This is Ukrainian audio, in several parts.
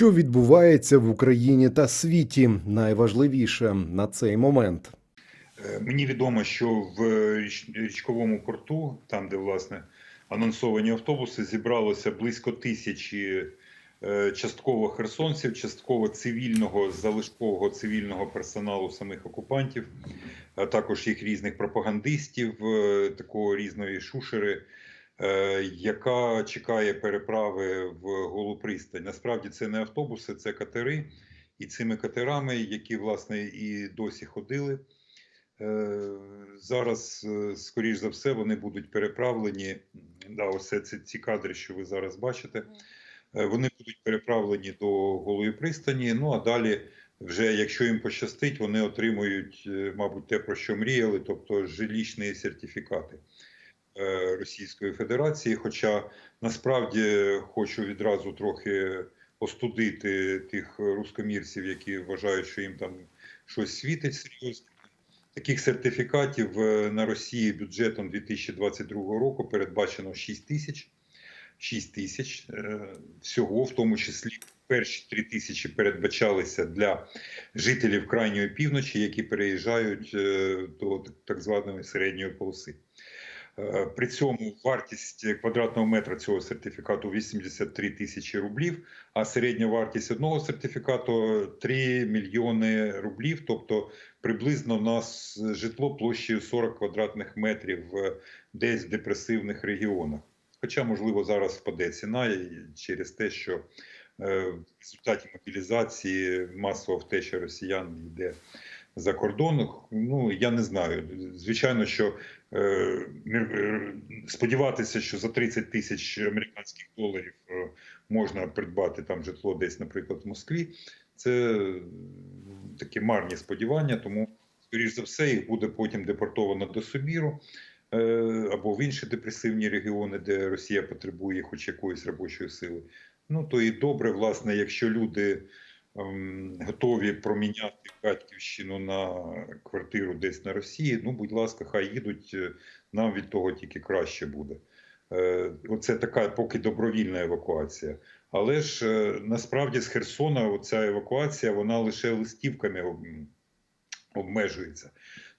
Що відбувається в Україні та світі? Найважливіше на цей момент. Е, Мені відомо, що в річковому порту, там де власне анонсовані автобуси, зібралося близько тисячі е, частково херсонців, частково цивільного залишкового цивільного персоналу самих окупантів, а також їх різних пропагандистів, е, такого різної шушери, е, яка чекає переправи в Голу пристань. Насправді це не автобуси, це катери. І цими катерами, які власне і досі ходили. Е, Зараз, е, скоріш за все, вони будуть переправлені. Да, ось це ці, ці кадри, що ви зараз бачите. Е, Вони будуть переправлені до голої пристані. Ну а далі, вже якщо їм пощастить, вони отримують, е, мабуть, те, про що мріяли, тобто жилічні сертифікати е, Російської Федерації. Хоча насправді хочу відразу трохи остудити тих рускомірців, які вважають, що їм там щось світить серйозно. Таких сертифікатів е, на Росії бюджетом 2022 року передбачено 6 тисяч. 6 тисяч е, всього, в тому числі перші 3 тисячі передбачалися для жителів крайньої півночі, які переїжджають е, до так званої середньої полоси. Е, При цьому вартість квадратного метра цього сертифікату 83 тисячі рублів, а середня вартість одного сертифікату 3 мільйони рублів. Тобто приблизно в нас житло площею 40 квадратних метрів е, десь в депресивних регіонах. Хоча, можливо, зараз впаде ціна через те, що е, в результаті мобілізації масова втеча росіян йде за кордон. Ну я не знаю. Звичайно, що е, е, сподіватися, що за 30 тисяч американських доларів е, можна придбати там житло десь, наприклад, в Москві. Це такі марні сподівання, тому, скоріш за все, їх буде потім депортовано до Сибіру е, або в інші депресивні регіони, де Росія потребує хоч якоїсь робочої сили. Ну то і добре, власне, якщо люди готові проміняти батьківщину на квартиру десь на Росії. Ну, будь ласка, хай їдуть. е, Нам від того тільки краще буде. Е, Оце така поки добровільна евакуація. Але ж е, насправді з Херсона оця евакуація вона лише листівками обмежується.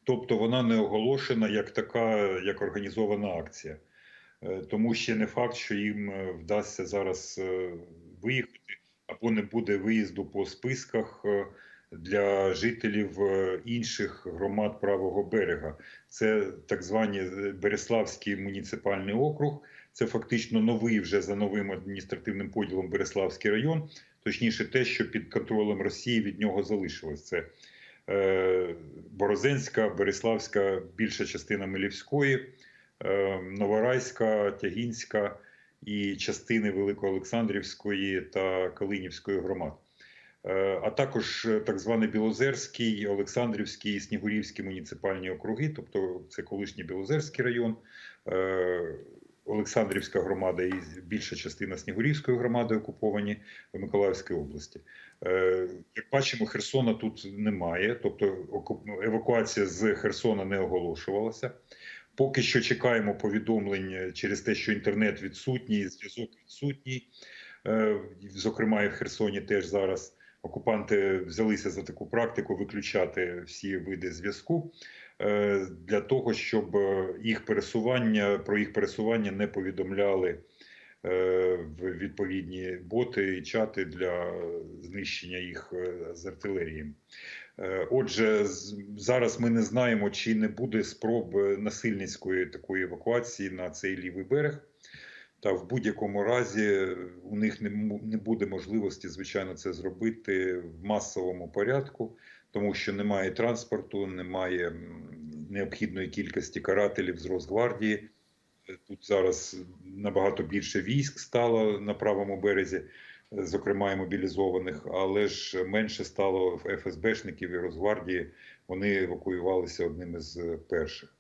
Тобто вона не оголошена як така, як організована акція. Тому ще не факт, що їм вдасться зараз виїхати або не буде виїзду по списках е, для жителів е, інших громад правого берега. Це так звані е, Береславський муніципальний округ. Це фактично новий вже за новим адміністративним поділом Береславський район. Точніше, те, що під контролем Росії від нього залишилось. Це Борозенська, Береславська, більша частина Милівської, Новорайська, Тягінська і частини Великоолександрівської та Калинівської громад. Е, А також е, так званий Білозерський, Олександрівський і Снігурівський муніципальні округи, тобто це колишній Білозерський район, е, Олександрівська громада і більша частина Снігурівської громади окуповані в Миколаївській області. Як бачимо, Херсона тут немає, тобто евакуація з Херсона не оголошувалася. Поки що чекаємо повідомлень через те, що інтернет відсутній, зв'язок відсутній. Е, Зокрема, і в Херсоні теж зараз окупанти взялися за таку практику виключати всі види зв'язку е, для того, щоб е, їх пересування про їх пересування не повідомляли в відповідні боти і чати для знищення їх з артилерії. Е, Отже, зараз ми не знаємо, чи не буде спроб насильницької такої евакуації на цей лівий берег. Та в будь-якому разі у них не, буде можливості, звичайно, це зробити в масовому порядку, тому що немає транспорту, немає необхідної кількості карателів з Росгвардії. Е, Тут зараз набагато більше військ стало на правому березі, зокрема і мобілізованих, але ж менше стало ФСБшників і Росгвардії. Вони евакуювалися одним із е, перших.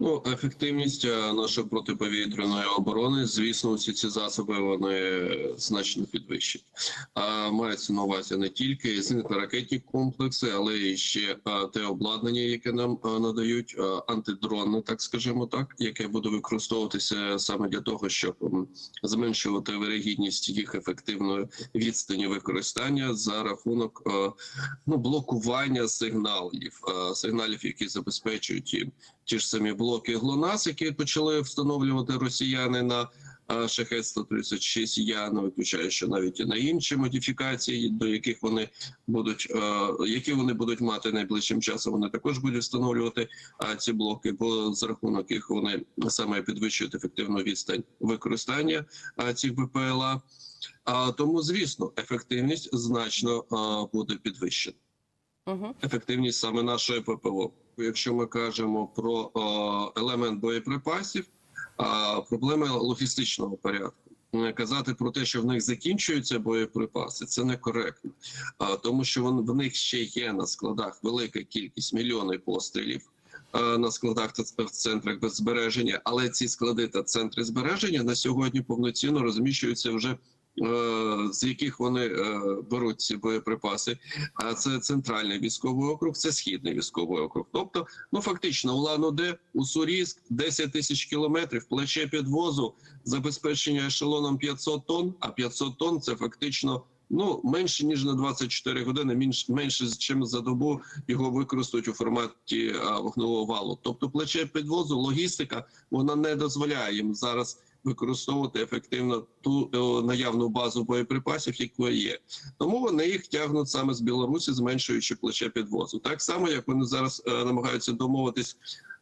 Ну, ефективність е, нашої протиповітряної оборони, звісно, всі ці засоби вони значно підвищені. А мається на увазі не тільки зенітно-ракетні комплекси, але і ще е, те обладнання, яке нам е, надають, е, антидронне, так скажімо так, яке буде використовуватися саме для того, щоб зменшувати вирогідність їх ефективної відстані використання за рахунок е, ну блокування сигналів, е, сигналів, які забезпечують їм ті ж самі блоки ГЛОНАС, які почали встановлювати росіяни на е, шахет 136 Я не виключаю, що навіть і на інші модифікації, до яких вони будуть, е, які вони будуть мати найближчим часом, вони також будуть встановлювати ці блоки, бо за рахунок їх вони саме підвищують ефективну відстань використання е, цих БПЛА. А тому, звісно, ефективність значно буде підвищена Угу. ефективність саме нашої ППО. Якщо ми кажемо про е, елемент боєприпасів, проблеми логістичного порядку. Е, Казати про те, що в них закінчуються боєприпаси, це некоректно, тому що в них ще є на складах велика кількість мільйони пострілів е, на складах та в центрах без збереження, але ці склади та центри збереження на сьогодні повноцінно розміщуються вже. Е, З яких вони е, беруть ці боєприпаси, а це центральний військовий округ, це східний військовий округ. Тобто, ну фактично, улан уде Уссурійськ, 10 тисяч кілометрів, плече підвозу, забезпечення ешелоном 500 тонн, а 500 тонн це фактично. Ну, менше ніж на 24 години, менш, менше ніж за добу його використають у форматі а, вогневого валу. Тобто, плече підвозу, логістика, вона не дозволяє їм зараз використовувати ефективно ту е, наявну базу боєприпасів, яка є. Тому вони їх тягнуть саме з Білорусі, зменшуючи плече підвозу. Так само, як вони зараз е, намагаються домовитись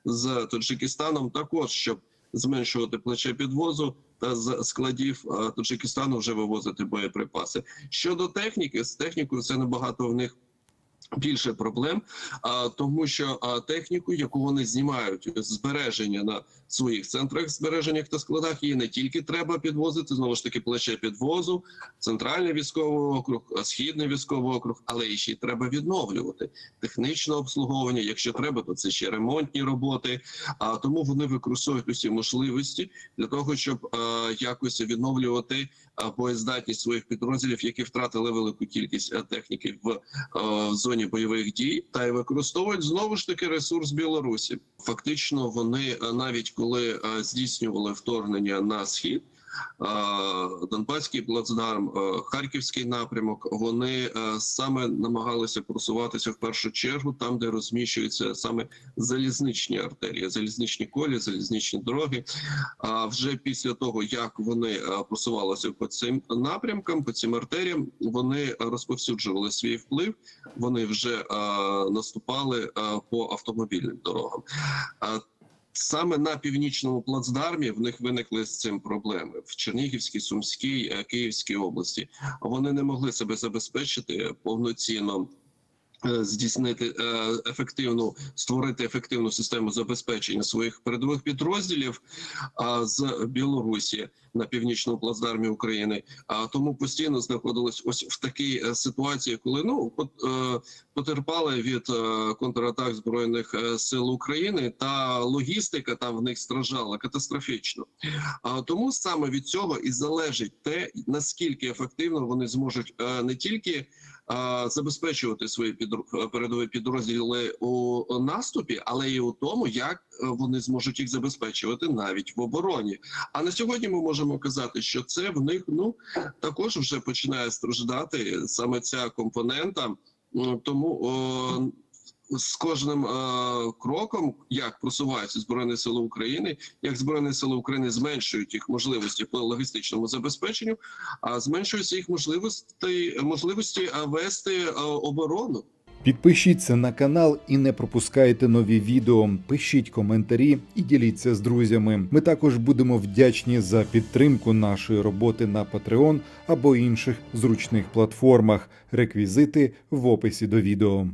з Таджикистаном, також щоб зменшувати плече підвозу та з складів е, Таджикистану вже вивозити боєприпаси. Щодо техніки, з технікою це набагато в них. Більше проблем, а тому, що а, техніку, яку вони знімають збереження на своїх центрах збереження та складах, її не тільки треба підвозити, знову ж таки плече підвозу, центральний військовий округ, східний військовий округ, але і ще й треба відновлювати технічне обслуговування. Якщо треба, то це ще ремонтні роботи. А тому вони використовують усі можливості для того, щоб а, якось відновлювати а, боєздатність своїх підрозділів, які втратили велику кількість а, техніки в а, в зоні бойових дій, та й використовують знову ж таки ресурс Білорусі. Фактично, вони навіть коли здійснювали вторгнення на схід. Донбаський плацдарм, Харківський напрямок. Вони саме намагалися просуватися в першу чергу там, де розміщуються саме залізничні артерії, залізничні колі, залізничні дороги. А вже після того, як вони просувалися по цим напрямкам, по цим артеріям, вони розповсюджували свій вплив. Вони вже наступали по автомобільним дорогам. Саме на північному плацдармі в них виникли з цим проблеми в Чернігівській, Сумській, е, Київській області. Вони не могли себе забезпечити повноцінно. Е, Здійснити е, ефективну створити ефективну систему забезпечення своїх передових підрозділів з Білорусі на північному плацдармі України. А тому постійно знаходились ось в такій е, ситуації, коли ну пот- потерпали від контратак збройних сил України, та логістика там в них страждала катастрофічно. А тому саме від цього і залежить те, наскільки ефективно вони зможуть не тільки забезпечувати свої е, передові підрозділи у наступі, але й у тому, як е, вони зможуть їх забезпечувати навіть в обороні. А на сьогодні ми можемо казати, що це в них ну також вже починає страждати саме ця компонента. Тому о, з кожним е, кроком, як просуваються збройні сили України, як збройні сили України зменшують їх можливості по логістичному забезпеченню, а зменшуються їх можливості можливості е, вести е, оборону. Підпишіться на канал і не пропускайте нові відео. Пишіть коментарі і діліться з друзями. Ми також будемо вдячні за підтримку нашої роботи на Patreon або інших зручних платформах. Реквізити в описі до відео.